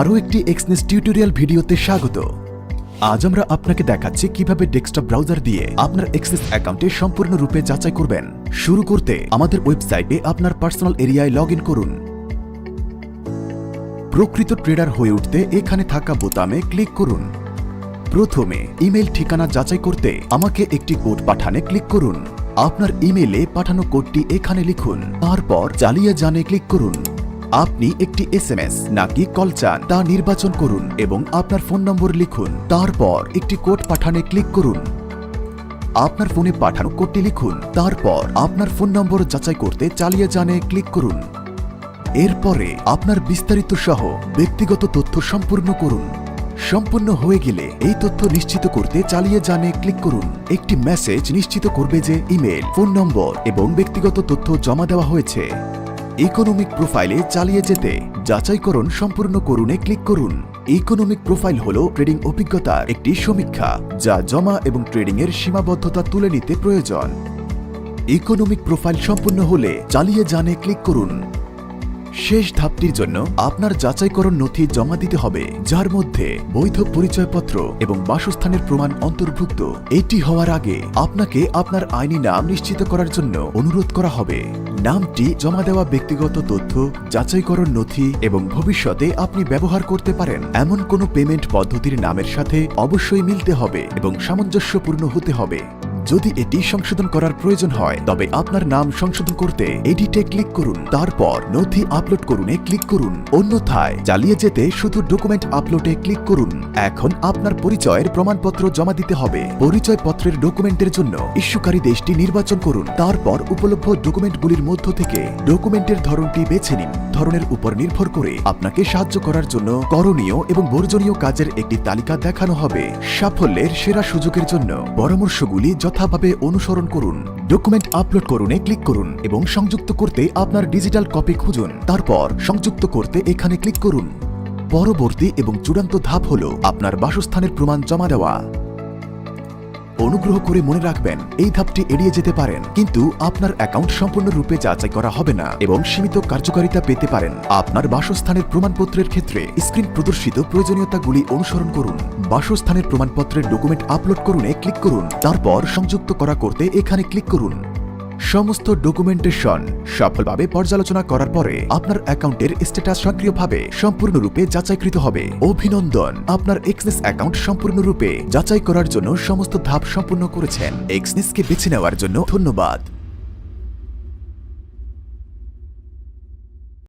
আরও একটি Exness tutorial ভিডিওতে স্বাগত। আজ আমরা আপনাকে দেখাচ্ছি কীভাবে ডেস্কটপ ব্রাউজার দিয়ে আপনার এক্সেস অ্যাকাউন্টে সম্পূর্ণরূপে যাচাই করবেন। শুরু করতে আমাদের ওয়েবসাইটে আপনার পার্সোনাল এরিয়ায় লগ করুন। প্রকৃত ট্রেডার হয়ে উঠতে এখানে থাকা বোতামে ক্লিক করুন। প্রথমে ইমেল ঠিকানা যাচাই করতে আমাকে একটি কোড পাঠানে ক্লিক করুন। আপনার ইমেলে পাঠানো কোডটি এখানে লিখুন। তারপর চালিয়ে জানে ক্লিক করুন। আপনি একটি এস এম এস নাকি কল চান তা নির্বাচন করুন এবং আপনার ফোন নম্বর লিখুন। তারপর একটি কোড পাঠানে ক্লিক করুন। আপনার ফোনে পাঠানো কোডটি লিখুন। তারপর আপনার ফোন নম্বর যাচাই করতে চালিয়ে জানে ক্লিক করুন। এরপরে আপনার বিস্তারিত সহ ব্যক্তিগত তথ্য সম্পূর্ণ করুন। সম্পূর্ণ হয়ে গেলে এই তথ্য নিশ্চিত করতে চালিয়ে জানে ক্লিক করুন। একটি মেসেজ নিশ্চিত করবে যে ইমেল, ফোন নম্বর এবং ব্যক্তিগত তথ্য জমা দেওয়া হয়েছে। ইকোনমিক প্রোফাইলে চালিয়ে যেতে। যাচাইকরণ সম্পূর্ণ করুনে ক্লিক করুন। ইকোনমিক প্রোফাইল হল ট্রেডিং অভিজ্ঞতার একটি সমীক্ষা, যা জমা এবং ট্রেডিং এর সীমাবদ্ধতা তুলে নিতে প্রয়োজন। ইকোনমিক প্রোফাইল সম্পূর্ণ হলে চালিয়ে জানে ক্লিক করুন। শেষ ধাপটির জন্য আপনার যাচাইকরণ নথি জমা দিতে হবে, যার মধ্যে বৈধ পরিচয়পত্র এবং বাসস্থানের প্রমাণ অন্তর্ভুক্ত। এটি হওয়ার আগে আপনাকে আপনার আইনি নাম নিশ্চিত করার জন্য অনুরোধ করা হবে। নামটি জমা দেওয়া ব্যক্তিগত তথ্য, যাচাইকরণ নথি এবং ভবিষ্যতে আপনি ব্যবহার করতে পারেন। এমন কোনো পেমেন্ট পদ্ধতির নামের সাথে অবশ্যই মিলতে হবে এবং সামঞ্জস্যপূর্ণ হতে হবে। যদি এটি সংশোধন করার প্রয়োজন হয়, তবে আপনার নাম সংশোধন করতে এডিটে ক্লিক করুন। তারপর নথি আপলোড করুনে ক্লিক করুন। অন্যথায় চালিয়ে যেতে শুধু ডকুমেন্ট আপলোডে ক্লিক করুন। এখন আপনার পরিচয়ের প্রমাণপত্র জমা দিতে হবে। পরিচয়পত্রের ডকুমেন্টের জন্য ইস্যুকারী দেশটি নির্বাচন করুন। তারপর উপলব্ধ ডকুমেন্টগুলির মধ্য থেকে ডকুমেন্টের ধরনটি বেছে নিন। ধরনের উপর নির্ভর করে আপনাকে সাহায্য করার জন্য করণীয় এবং বর্জনীয় কাজের একটি তালিকা দেখানো হবে। সাফল্যের সেরা সুযোগের জন্য পরামর্শগুলি যথাভাবে অনুসরণ করুন ডকুমেন্ট আপলোড করুনে ক্লিক করুন এবং সংযুক্ত করতে আপনার ডিজিটাল কপি খুঁজুন। তারপর সংযুক্ত করতে এখানে ক্লিক করুন। পরবর্তী এবং চূড়ান্ত ধাপ হল আপনার বাসস্থানের প্রমাণ জমা দেওয়া। অনুগ্রহ করে মনে রাখবেন, এই ধাপটি এড়িয়ে যেতে পারেন, কিন্তু আপনার অ্যাকাউন্ট সম্পূর্ণরূপে যাচাই করা হবে না এবং সীমিত কার্যকারিতা পেতে পারেন। আপনার বাসস্থানের প্রমাণপত্রের ক্ষেত্রে স্ক্রিন প্রদর্শিত প্রয়োজনীয়তাগুলি অনুসরণ করুন। বাসস্থানের প্রমাণপত্রের ডকুমেন্ট আপলোড করুন এ ক্লিক করুন। তারপর সংযুক্ত করা করতে এখানে ক্লিক করুন। সমস্ত ডকুমেন্টেশন সফলভাবে পর্যালোচনা করার পরে আপনার অ্যাকাউন্টের স্ট্যাটাস সক্রিয়ভাবে সম্পূর্ণরূপে যাচাইকৃত হবে। অভিনন্দন! আপনার এক্সনেস অ্যাকাউন্ট সম্পূর্ণরূপে যাচাই করার জন্য সমস্ত ধাপ সম্পূর্ণ করেছেন। এক্সনেসকে বেছে নেওয়ার জন্য ধন্যবাদ।